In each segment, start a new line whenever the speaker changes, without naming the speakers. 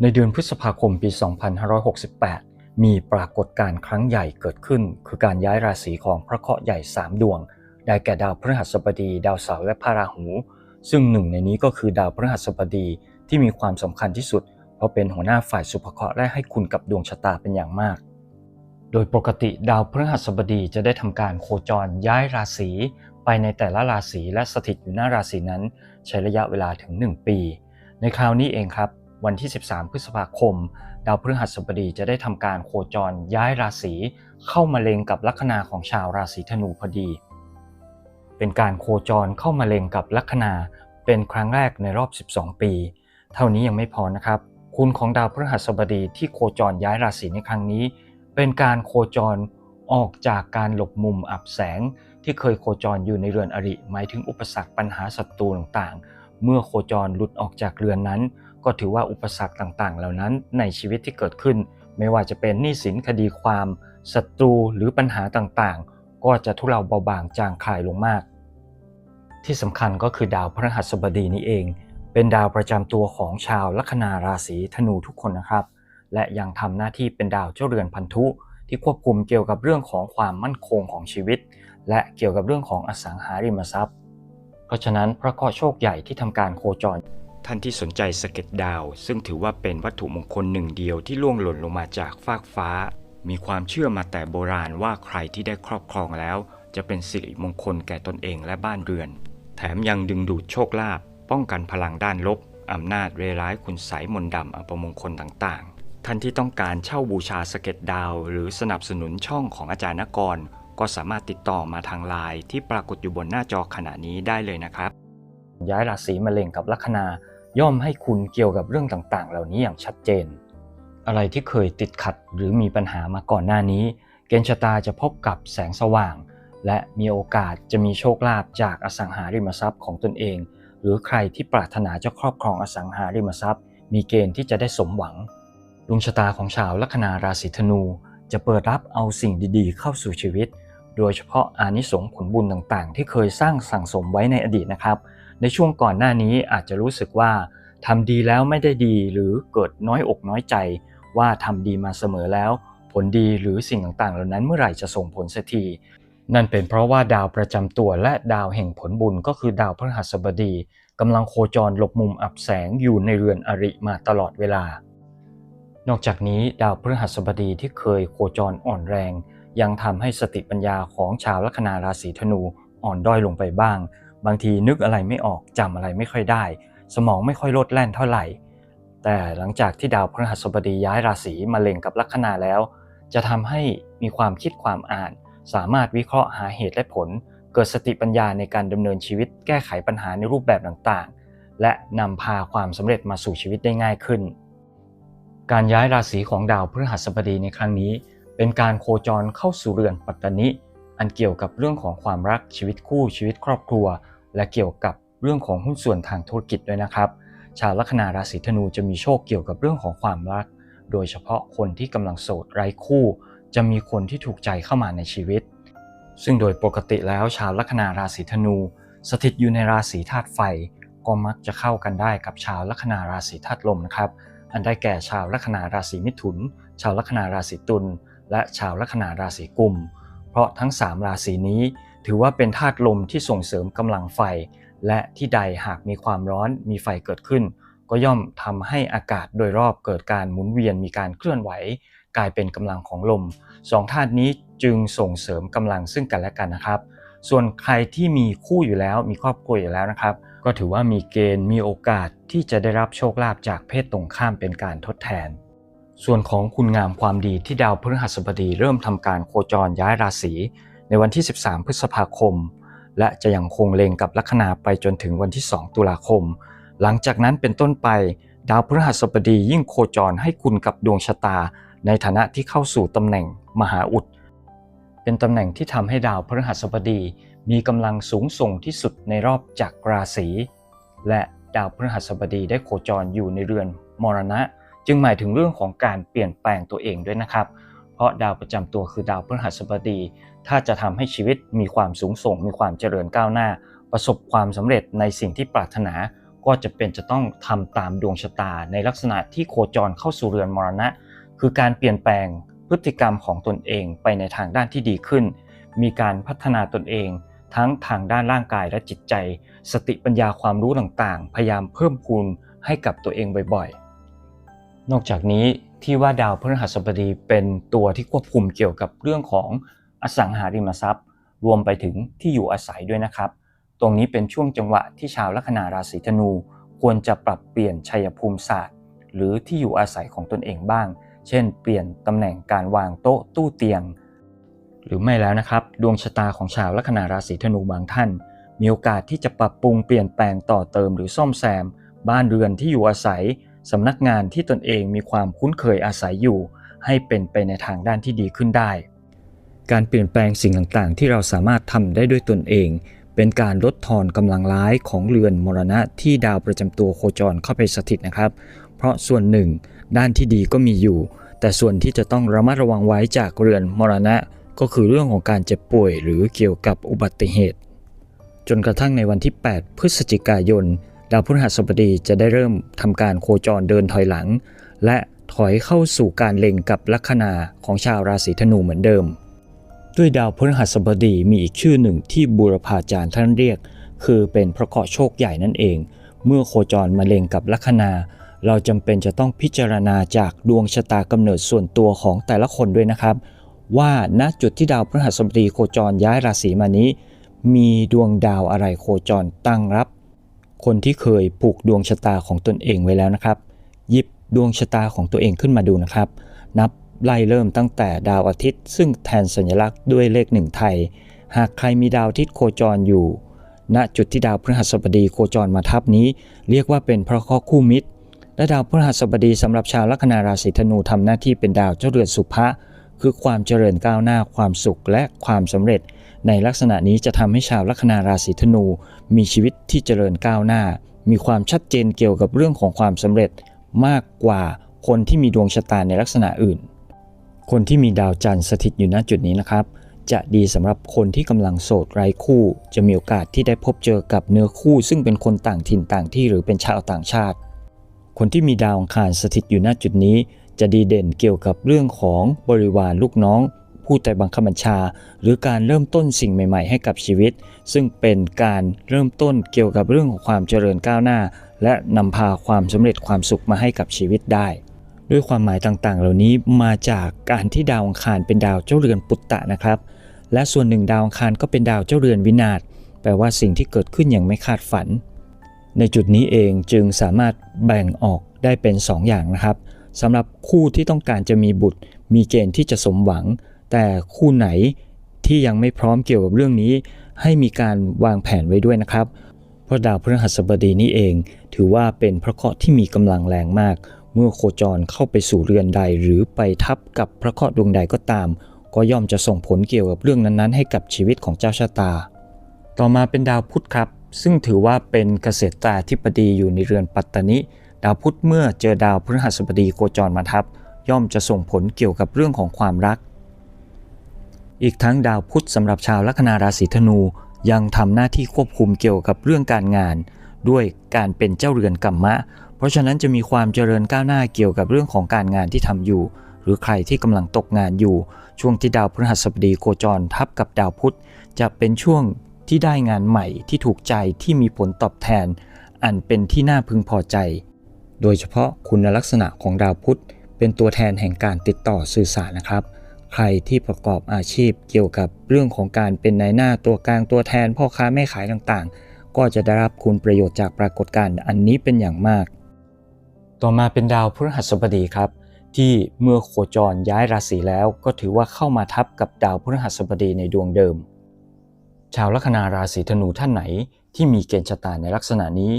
ในเดือนพฤษภาคมปี 2568 มีปรากฏการณ์ครั้งใหญ่เกิดขึ้น คือการย้ายราศีของพระเคราะห์ใหญ่ 3 ดวง ได้แก่ดาวพฤหัสบดี ดาวเสาร์และพระราหู ซึ่งหนึ่งในนี้ก็คือดาวพฤหัสบดีที่มีความสำคัญที่สุด เพราะเป็นหัวหน้าฝ่ายสุภเคราะห์และให้คุณกับดวงชะตาเป็นอย่างมาก โดยปกติดาวพฤหัสบดีจะได้ทำการโคจรย้ายราศีไปในแต่ละราศีและสถิตอยู่หน้าราศีนั้น ใช้ระยะเวลาถึง 1 ปี ในคราวนี้เองครับ วันที่ 13 พฤษภาคม ดาวพฤหัสบดีจะได้ทำการโคจรย้ายราศีเข้ามาเล็งกับลัคนาของชาวราศีธนูพอดี เป็นการโคจรเข้ามาเล็งกับลัคนาเป็นครั้งแรกในรอบ 12 ปี เท่านี้ยังไม่พอนะครับ คุณของดาวพฤหัสบดีที่โคจรย้ายราศีในครั้งนี้ เป็นการโคจรออกจากการหลบมุมอับแสงที่เคยโคจรอยู่ในเรือนอริ หมายถึงอุปสรรคปัญหาศัตรูต่างๆ เมื่อโคจรหลุดออกจากเรือนนั้น ก็ถือว่าอุปสรรคต่างๆ เหล่านั้นในชีวิตที่เกิดขึ้น ไม่ว่าจะเป็นหนี้สินคดีความศัตรูหรือปัญหาต่างๆ ก็จะทุเลาเบาบางจางคลายลงมาก ที่สำคัญก็คือดาวพฤหัสบดีนี้เอง เป็นดาวประจำตัวของชาวลัคนาราศีธนูทุกคนนะครับ และยังทำหน้าที่เป็นดาวเจ้าเรือนพันธุ ที่ควบคุมเกี่ยวกับเรื่องของความมั่นคงของชีวิต และเกี่ยวกับเรื่องของอสังหาริมทรัพย์ เพราะฉะนั้นพระเคราะห์โชคใหญ่ที่ทำการโคจร ท่านที่สนใจสเก็ตดาว ซึ่งถือว่าเป็นวัตถุมงคลหนึ่งเดียวที่ล่วงหล่นลงมาจากฟากฟ้า มีความเชื่อมาแต่โบราณว่าใครที่ได้ครอบครองแล้ว จะเป็นสิริมงคลแก่ตนเองและบ้านเรือน แถมยังดึงดูดโชคลาภป้องกันพลังด้านลบอำนาจเรร้ายคุณไสยมนต์ดำอัปมงคลต่างๆ ท่านที่ต้องการเช่าบูชาสเก็ตดาว หรือสนับสนุนช่องของอาจารย์นกร ก็สามารถติดต่อมาทางไลน์ที่ปรากฏอยู่บนหน้าจอขณะนี้ได้เลยนะครับ ย้ายราศีมะเร็งกับลัคนา ย่อมให้คุณเกี่ยวกับเรื่องต่างๆ เหล่านี้อย่างชัดเจน อะไรที่เคยติดขัดหรือมีปัญหามาก่อนหน้านี้ เกณฑ์ชะตาจะพบกับแสงสว่าง และมีโอกาสจะมีโชคลาภจากอสังหาริมทรัพย์ของตนเอง หรือใครที่ปรารถนาจะครอบครองอสังหาริมทรัพย์ มีเกณฑ์ที่จะได้สมหวังดวงชะตาของชาวลัคนาราศีธนู จะเปิดรับเอาสิ่งดีๆ เข้าสู่ชีวิต โดยเฉพาะอานิสงส์ผลบุญต่างๆ ที่เคยสร้างสั่งสมไว้ในอดีตนะครับ ในช่วงก่อนหน้านี้อาจจะรู้สึกว่าทำดีแล้วไม่ได้ดีหรือเกิดน้อยอกน้อยใจ ว่าทำดีมาเสมอแล้ว ผลดีหรือสิ่งต่างๆ เหล่านั้นเมื่อไหร่จะส่งผลสักทีนั่นเป็นเพราะว่าดาวประจำตัวและดาวแห่งผลบุญก็คือดาวพฤหัสบดีกำลังโคจรหลบมุมอับแสงอยู่ในเรือนอริมาตลอดเวลา นอกจากนี้ดาวพฤหัสบดีที่เคยโคจรอ่อนแรง ยังทำให้สติปัญญาของชาวลัคนาราศีธนูอ่อนด้อยลงไปบ้าง บางทีนึกอะไรไม่ออกจำอะไรไม่ค่อยได้ สมองไม่ค่อยโลดแล่นเท่าไหร่ แต่หลังจากที่ดาวพฤหัสบดีย้ายราศีมาเล็งกับลัคนาแล้ว จะทำให้มีความคิดความอ่าน สามารถวิเคราะห์หาเหตุและผล เกิดสติปัญญาในการดำเนินชีวิต แก้ไขปัญหาในรูปแบบต่างๆ และนำพาความสำเร็จมาสู่ชีวิตได้ง่ายขึ้น การย้ายราศีของดาวพฤหัสบดีในครั้งนี้ เป็นการโคจรเข้าสู่เรือนปัตตนิอันเกี่ยวกับเรื่องของความรักชีวิตคู่ชีวิตครอบครัว และเกี่ยวกับเรื่องของหุ้นส่วนทางธุรกิจด้วยนะครับ ชาวลัคนาราศีธนูจะมีโชคเกี่ยวกับเรื่องของความรัก โดยเฉพาะคนที่กำลังโสดไร้คู่ จะมีคนที่ถูกใจเข้ามาในชีวิต ซึ่งโดยปกติแล้วชาวลัคนาราศีธนู สถิตอยู่ในราศีธาตุไฟ ก็มักจะเข้ากันได้กับชาวลัคนาราศีธาตุลมนะครับ อันได้แก่ชาวลัคนาราศีมิถุน ชาวลัคนาราศีตุลและชาวลัคนาราศีกุม เพราะทั้ง 3 ราศีนี้ ถือว่าเป็นธาตุลมที่ส่งเสริมกำลังไฟ และที่ใดหากมีความร้อนมีไฟเกิดขึ้น ก็ย่อมทำให้อากาศโดยรอบเกิดการหมุนเวียนมีการเคลื่อนไหว กลายเป็นกำลังของลมสองธาตุนี้จึงส่งเสริมกำลังซึ่งกันและกันนะครับ ส่วนใครที่มีคู่อยู่แล้วมีครอบครัวอยู่แล้วนะครับ ก็ถือว่ามีเกณฑ์มีโอกาสที่จะได้รับโชคลาภจากเพศตรงข้ามเป็นการทดแทนส่วนของคุณงามความดีที่ดาวพฤหัสบดีเริ่มทำการโคจรย้ายราศี ในวันที่ 13 พฤษภาคม และจะยังคงเล็งกับลัคนาไปจนถึงวันที่ 2 ตุลาคม หลังจากนั้นเป็นต้นไป ดาวพฤหัสบดียิ่งโคจรให้คุณกับดวงชะตา ในฐานะที่เข้าสู่ตำแหน่งมหาอุด เป็นตำแหน่งที่ทำให้ดาวพฤหัสบดีมีกำลังสูงส่งที่สุดในรอบจักรราศีและดาวพฤหัสบดีได้โคจรอยู่ในเรือนมรณะ จึงหมายถึงเรื่องของการเปลี่ยนแปลงตัวเองด้วยนะครับ เพราะดาวประจำตัวคือดาวพฤหัสบดี ถ้าจะทำให้ชีวิตมีความสูงส่ง มีความเจริญก้าวหน้า ประสบความสำเร็จในสิ่งที่ปรารถนาก็จะเป็นจะต้องทำตามดวงชะตา ในลักษณะที่โคจรเข้าสู่เรือนมรณะ คือการเปลี่ยนแปลงพฤติกรรมของตนเองไปในทางด้านที่ดีขึ้น มีการพัฒนาตนเอง ทั้งทางด้านร่างกายและจิตใจ สติปัญญาความรู้ต่างๆ พยายามเพิ่มพูนให้กับตัวเองบ่อยๆ นอกจากนี้ที่ว่าดาวพฤหัสบดีเป็นตัวที่ควบคุมเกี่ยวกับเรื่องของ อสังหาริมทรัพย์ รวมไปถึงที่อยู่อาศัยด้วยนะครับ ตรงนี้เป็นช่วงจังหวะที่ชาวลัคนาราศีธนู ควรจะปรับเปลี่ยนชัยภูมิศาสตร์ หรือที่อยู่อาศัยของตนเองบ้าง เช่น เปลี่ยนตำแหน่งการวางโต๊ะตู้เตียง หรือไม่แล้วนะครับ ดวงชะตาของชาวลัคนาราศีธนูบางท่าน มีโอกาสที่จะปรับปรุงเปลี่ยนแปลงต่อเติมหรือซ่อมแซม บ้านเรือนที่อยู่อาศัยสำนักงานที่ตนเองมีความคุ้นเคยอาศัยอยู่ ให้เป็นไปในทางด้านที่ดีขึ้นได้ การเปลี่ยนแปลงสิ่งต่างๆ ที่เราสามารถทำได้ด้วยตนเอง เป็นการลดทอนกำลังร้ายของเรือนมรณะที่ดาวประจำตัวโคจรเข้าไปสถิตนะครับ เพราะส่วนหนึ่ง ด้านที่ดีก็มีอยู่ แต่ส่วนที่จะต้องระมัดระวังไว้จากเรือนมรณะ ก็คือเรื่องของการเจ็บป่วย หรือเกี่ยวกับอุบัติเหตุ จนกระทั่งในวันที่ 8 พฤศจิกายน ดาวพฤหัสบดีจะได้เริ่มทำการโคจรเดินถอยหลัง และถอยเข้าสู่การเล็งกับลัคนาของชาวราศีธนูเหมือนเดิม ด้วยดาวพฤหัสบดีมีอีกชื่อหนึ่งที่บูรพาจารย์ท่านเรียก คือเป็นพระเคราะห์โชคใหญ่นั่นเอง เมื่อโคจรมาเล็งกับลัคนา เราจำเป็นจะต้องพิจารณาจากดวงชะตากำเนิดส่วนตัวของแต่ละคนด้วยนะครับ ว่าณจุดที่ดาวพฤหัสบดีโคจรย้ายราศีมานี้ มีดวงดาวอะไรโคจรตั้งรับ คนที่เคยผูกดวงชะตาของตนเองไว้แล้วนะครับ หยิบดวงชะตาของตัวเองขึ้นมาดูนะครับ นับ ไล่เริ่มตั้งแต่ดาวอาทิตย์ ซึ่งแทนสัญลักษณ์ด้วยเลขหนึ่งไทย หากใครมีดาวอาทิตย์โคจรอยู่ ณจุดที่ดาวพฤหัสบดีโคจรมาทับนี้ เรียกว่าเป็นพระเคราะห์คู่มิตร และดาวพฤหัสบดีสำหรับชาวลัคนาราศีธนูทำหน้าที่เป็นดาวเจ้าเรือนสุภะคือความเจริญก้าวหน้าความสุขและความสำเร็จ ในลักษณะนี้จะทำให้ชาวลัคนาราศีธนู มีชีวิตที่เจริญก้าวหน้า มีความชัดเจนเกี่ยวกับเรื่องของความสำเร็จ มากกว่าคนที่มีดวงชะตาในลักษณะอื่น คนที่มีดาวจันทร์สถิตอยู่ณจุดนี้นะครับ จะดีสำหรับคนที่กำลังโสดไร้คู่ จะมีโอกาสที่ได้พบเจอกับเนื้อคู่ ซึ่งเป็นคนต่างถิ่นต่างที่หรือเป็นชาวต่างชาติ คนที่มีดาวอังคารสถิตอยู่ณจุดนี้ จะดีเด่นเกี่ยวกับเรื่องของบริวารลูกน้อง ผู้ใต้บังคับบัญชา หรือการเริ่มต้นสิ่งใหม่ ๆ ให้กับชีวิต ซึ่งเป็นการเริ่มต้นเกี่ยวกับเรื่องของความเจริญก้าวหน้า และนำพาความสำเร็จความสุขมาให้กับชีวิตได้ ด้วยความหมายต่างๆ เหล่านี้มาจากการที่ดาวอังคารเป็นดาวเจ้าเรือนปุตตะนะครับ และส่วนหนึ่งดาวอังคารก็เป็นดาวเจ้าเรือนวินาศแปลว่าสิ่งที่เกิดขึ้นอย่างไม่คาดฝัน ในจุดนี้เองจึงสามารถแบ่งออกได้เป็น 2 อย่างนะครับสำหรับคู่ที่ต้องการจะมีบุตร มีเกณฑ์ที่จะสมหวัง แต่คู่ไหนที่ยังไม่พร้อมเกี่ยวกับเรื่องนี้ ให้มีการวางแผนไว้ด้วยนะครับ เพราะดาวพฤหัสบดีนี้เอง ถือว่าเป็นพระเคราะห์ที่มีกำลังแรงมาก เมื่อโคจรเข้าไปสู่เรือนใดหรือไปทับกับพระเคราะห์ดวงใดก็ตาม ก็ย่อมจะส่งผลเกี่ยวกับเรื่องนั้นๆ ให้กับชีวิตของเจ้าชะตา ต่อมาเป็นดาวพุธครับ ซึ่งถือว่าเป็นเกษตราธิบดีอยู่ในเรือนปัตตนิ ดาวพุธเมื่อเจอดาวพฤหัสบดีโคจรมาทับ ย่อมจะส่งผลเกี่ยวกับเรื่องของความรัก อีกทั้งดาวพุธสำหรับชาวลัคนาราศีธนู ยังทำหน้าที่ควบคุมเกี่ยวกับเรื่องการงาน ด้วยการเป็นเจ้าเรือนกัมมะ ราะฉะนั้นจะมีความเจริญก้าวหน้าเกี่ยวกับเรื่องของการงานที่ทำอยู่ หรือใครที่กำลังตกงานอยู่ ช่วงที่ดาวพฤหัสบดีโคจรทับกับดาวพุธ จะเป็นช่วงที่ได้งานใหม่ที่ถูกใจที่มีผลตอบแทน อันเป็นที่น่าพึงพอใจ โดยเฉพาะคุณลักษณะของดาวพุธ เป็นตัวแทนแห่งการติดต่อสื่อสารนะครับ ใครที่ประกอบอาชีพเกี่ยวกับเรื่องของการเป็นนายหน้าตัวกลางตัวแทนพ่อค้าแม่ขายต่างๆ ก็จะได้รับคุณประโยชน์จากปรากฏการณ์อันนี้เป็นอย่างมาก ต่อมาเป็นดาวพฤหัสบดีครับ ที่เมื่อโคจรย้ายราศีแล้วก็ถือว่าเข้ามาทับกับดาวพฤหัสบดีในดวงเดิม ชาวลัคนาราศีธนูท่านไหนที่มีเกณฑ์ชะตาในลักษณะนี้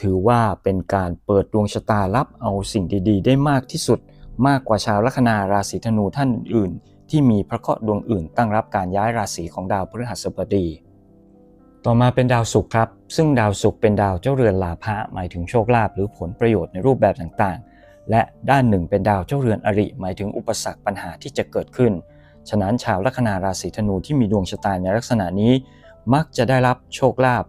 ถือว่าเป็นการเปิดดวงชะตารับเอาสิ่งดีๆ ได้มากที่สุด มากกว่าชาวลัคนาราศีธนูท่านอื่น ที่มีพระเคราะห์ดวงอื่นตั้งรับการย้ายราศีของดาวพฤหัสบดี ต่อมาเป็นดาวศุกร์ครับ ซึ่งดาวศุกร์เป็นดาวเจ้าเรือนลาภะหมายถึงโชคลาภหรือผลประโยชน์ในรูปแบบต่างๆ และด้านหนึ่งเป็นดาวเจ้าเรือนอริ หมายถึงอุปสรรคปัญหาที่จะเกิดขึ้น ฉะนั้นชาวลัคนาราศีธนูที่มีดวงชะตาในลักษณะนี้ มักจะได้รับโชคลาภ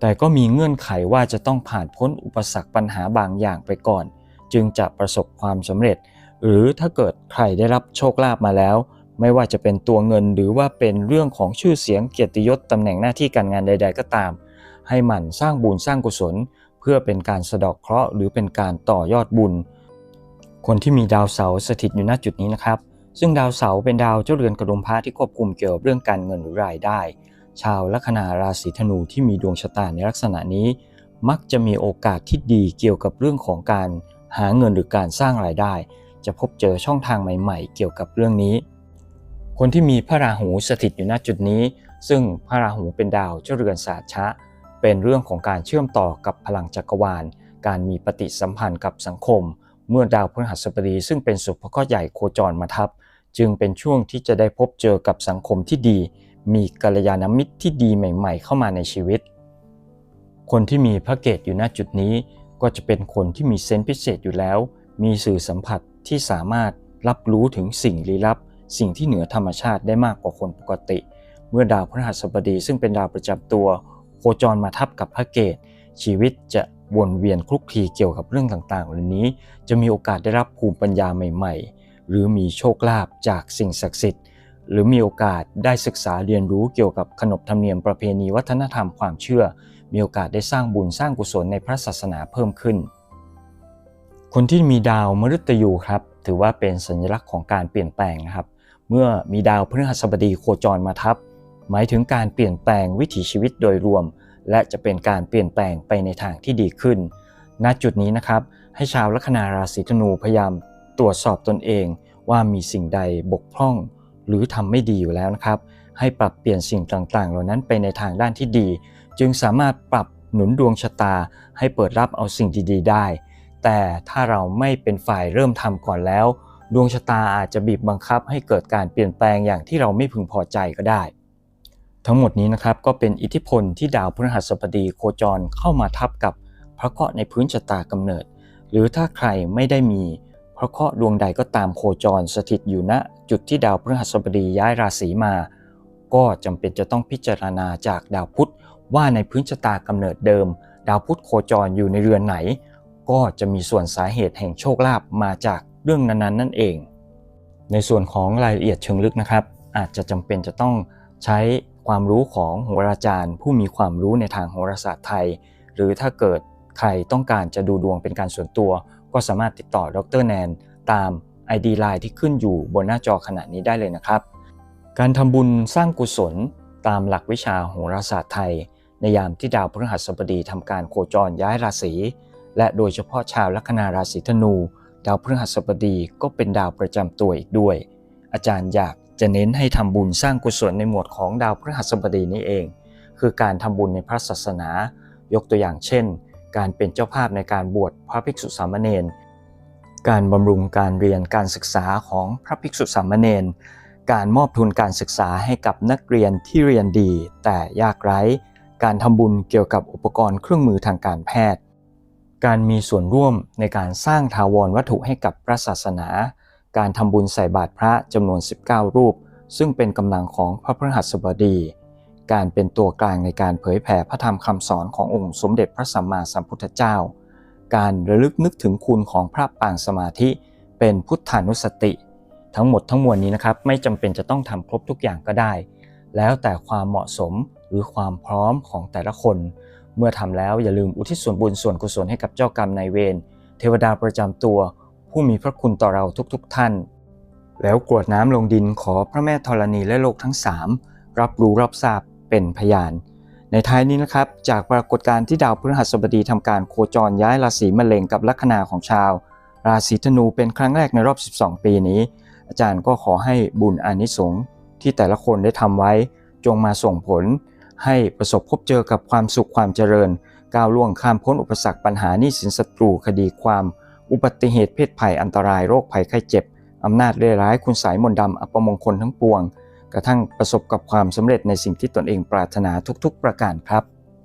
แต่ก็มีเงื่อนไขว่าจะต้องผ่านพ้นอุปสรรคปัญหาบางอย่างไปก่อน จึงจะประสบความสำเร็จ หรือถ้าเกิดใครได้รับโชคลาภมาแล้ว ไม่ว่าจะเป็นตัวเงินหรือว่าเป็นเรื่องของชื่อเสียงเกียรติยศตำแหน่งหน้าที่การงานใด ๆ ก็ตาม ให้หมั่นสร้างบุญสร้างกุศล เพื่อเป็นการสะดอกเคราะห์หรือเป็นการต่อยอดบุญ คนที่มีดาวเสาสถิตอยู่ณจุดนี้นะครับ ซึ่งดาวเสาเป็นดาวเจ้าเรือนกระดุมพระที่ควบคุมเกี่ยวกับเรื่องการเงินหรือรายได้ ชาวลัคนาราศีธนูที่มีดวงชะตาในลักษณะนี้ มักจะมีโอกาสที่ดีเกี่ยวกับเรื่องของการหาเงินหรือการสร้างรายได้ จะพบเจอช่องทางใหม่ ๆ เกี่ยวกับเรื่องนี้ คนที่มีพระราหูสถิตอยู่ณจุดนี้ ซึ่งพระราหูเป็นดาวเจ้าเรือนศาสชะ เป็นเรื่องของการเชื่อมต่อกับพลังจักรวาล การมีปฏิสัมพันธ์กับสังคม เมื่อดาวพฤหัสบดีซึ่งเป็นสุภคราะห์ใหญ่โคจรมาทับ จึงเป็นช่วงที่จะได้พบเจอกับสังคมที่ดี มีกัลยาณมิตรที่ดีใหม่ ๆ เข้ามาในชีวิต คนที่มีพระเกตอยู่ณจุดนี้ ก็จะเป็นคนที่มีเซนส์พิเศษอยู่แล้ว มีสื่อสัมผัสที่สามารถรับรู้ถึงสิ่งลี้ลับ สิ่งที่เหนือธรรมชาติได้มากกว่าคนปกติ เมื่อดาวพฤหัสบดีซึ่งเป็นดาวประจำตัว โคจรมาทับกับพระเกตชีวิตจะวนเวียนคลุกคลีเกี่ยวกับเรื่องต่างๆเหล่านี้ จะมีโอกาสได้รับภูมิปัญญาใหม่ ๆ หรือมีโชคลาภจากสิ่งศักดิ์สิทธิ์ หรือมีโอกาสได้ศึกษาเรียนรู้เกี่ยวกับขนบธรรมเนียมประเพณีวัฒนธรรมความเชื่อ มีโอกาสได้สร้างบุญสร้างกุศลในพระศาสนาเพิ่มขึ้น คนที่มีดาวมฤตยูครับ ถือว่าเป็นสัญลักษณ์ของการเปลี่ยนแปลงนะครับ เมื่อมีดาวพฤหัสบดีโคจรมาทับ หมายถึงการเปลี่ยนแปลงวิถีชีวิตโดยรวม และจะเป็นการเปลี่ยนแปลงไปในทางที่ดีขึ้น ณจุดนี้นะครับ ให้ชาวลัคนาราศีธนูพยายามตรวจสอบตนเองว่ามีสิ่งใดบกพร่อง หรือทำไม่ดีอยู่แล้วนะครับ ให้ปรับเปลี่ยนสิ่งต่างๆ เหล่านั้นไปในทางด้านที่ดี จึงสามารถปรับหนุนดวงชะตา ให้เปิดรับเอาสิ่งดีๆ ได้ แต่ถ้าเราไม่เป็นฝ่ายเริ่มทำก่อนแล้ว ดวงชะตาอาจจะบีบบังคับให้เกิดการเปลี่ยนแปลงอย่างที่เราไม่พึงพอใจก็ได้ ทั้งหมดนี้นะครับก็เป็นอิทธิพลที่ดาวพฤหัสบดีโคจรเข้ามาทับกับพระเคราะห์ในพื้นชะตากำเนิด หรือถ้าใครไม่ได้มีพระเคราะห์ดวงใดก็ตามโคจรสถิตอยู่ณจุดที่ดาวพฤหัสบดีย้ายราศีมา ก็จำเป็นจะต้องพิจารณาจากดาวพุธว่าในพื้นชะตากำเนิดเดิม ดาวพุธโคจรอยู่ในเรือนไหน ก็จะมีส่วนสาเหตุแห่งโชคลาภมาจาก เรื่องนั้นๆ นั่นเอง ในส่วนของรายละเอียดเชิงลึกนะครับ อาจจะจำเป็นจะต้องใช้ความรู้ของโหราจารย์ ผู้มีความรู้ในทางโหราศาสตร์ไทย หรือถ้าเกิดใครต้องการจะดูดวงเป็นการส่วนตัว ก็สามารถติดต่อดรแนน ตาม ID Line ที่ขึ้นอยู่บนหน้าจอขณะนี้ได้เลยนะครับ การทำบุญสร้างกุศลตามหลักวิชาโหราศาสตร์ไทย ในยามที่ดาวพฤหัสบดีทำการโคจรย้ายราศีและโดยเฉพาะชาวลัคนาราศีธนู ดาวพฤหัสบดีก็เป็นดาวประจำตัวอีกด้วย อาจารย์อยากจะเน้นให้ทำบุญสร้างกุศลในหมวดของดาวพฤหัสบดีนี้เอง คือการทำบุญในพระศาสนา ยกตัวอย่างเช่น การเป็นเจ้าภาพในการบวชพระภิกษุสามเณร การบำรุงการเรียนการศึกษาของพระภิกษุสามเณร การมอบทุนการศึกษาให้กับนักเรียนที่เรียนดี แต่ยากไร้ การทำบุญเกี่ยวกับอุปกรณ์เครื่องมือทางการแพทย์ การมีส่วนร่วมในการสร้างทาวรวัตถุให้กับพระศาสนา การทำบุญใส่บาตรพระจำนวน 19 รูป ซึ่งเป็นกำลังของพระพฤหัสบดี การเป็นตัวกลางในการเผยแผ่พระธรรมคำสอนขององค์สมเด็จพระสัมมาสัมพุทธเจ้า การระลึกนึกถึงคุณของพระปางสมาธิเป็นพุทธานุสติ ทั้งหมดทั้งมวลนี้นะครับไม่จำเป็นจะต้องทำครบทุกอย่างก็ได้ แล้วแต่ความเหมาะสมหรือความพร้อมของแต่ละคน เมื่อทำแล้วอย่าลืมอุทิศส่วนบุญส่วนกุศลให้กับเจ้ากรรมนายเวรเทวดาประจำตัว ผู้มีพระคุณต่อเราทุกๆทท่าน แล้วกรวดน้ำลงดินขอพระแม่ธรณีและโลกทั้งสามรับรู้รับทราบเป็นพยาน ในท้ายนี้นะครับ จากปรากฏการณ์ที่ดาวพฤหัสบดีทำการโคจรย้ายราศีมะเร็งกับลัคนาของชาว ราศีธนูเป็นครั้งแรกในรอบ 12 ปีนี้ อาจารย์ก็ขอให้บุญอานิสงส์ที่แต่ละคนได้ทำไว้จงมาส่งผล ให้ประสบพบเจอกับความสุขความเจริญ ก้าวล่วงข้ามพ้นอุปสรรคปัญหานี้สินศัตรูคดีความ อุบัติเหตุเพศภัยอันตรายโรคภัยไข้เจ็บ อำนาจเร่ร้ายคุณสายมนต์ดำอัปมงคลทั้งปวง กระทั่งประสบกับความสำเร็จในสิ่งที่ตนเองปรารถนาทุกๆ ประการครับ